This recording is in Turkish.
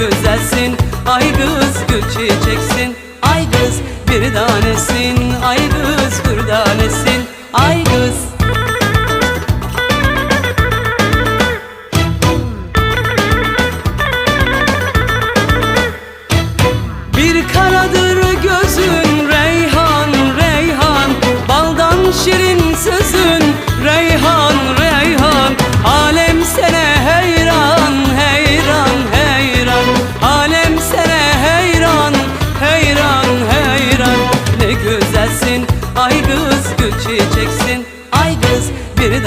güzelsin. Ay kız gül çiçeksin. Ay kız bir tanesin. Ay kız bir tanesin. Ay kız. Bir karadır gözün reyhan reyhan. Baldan şirin sözün Ay kız gül çiçeksin. Ay kız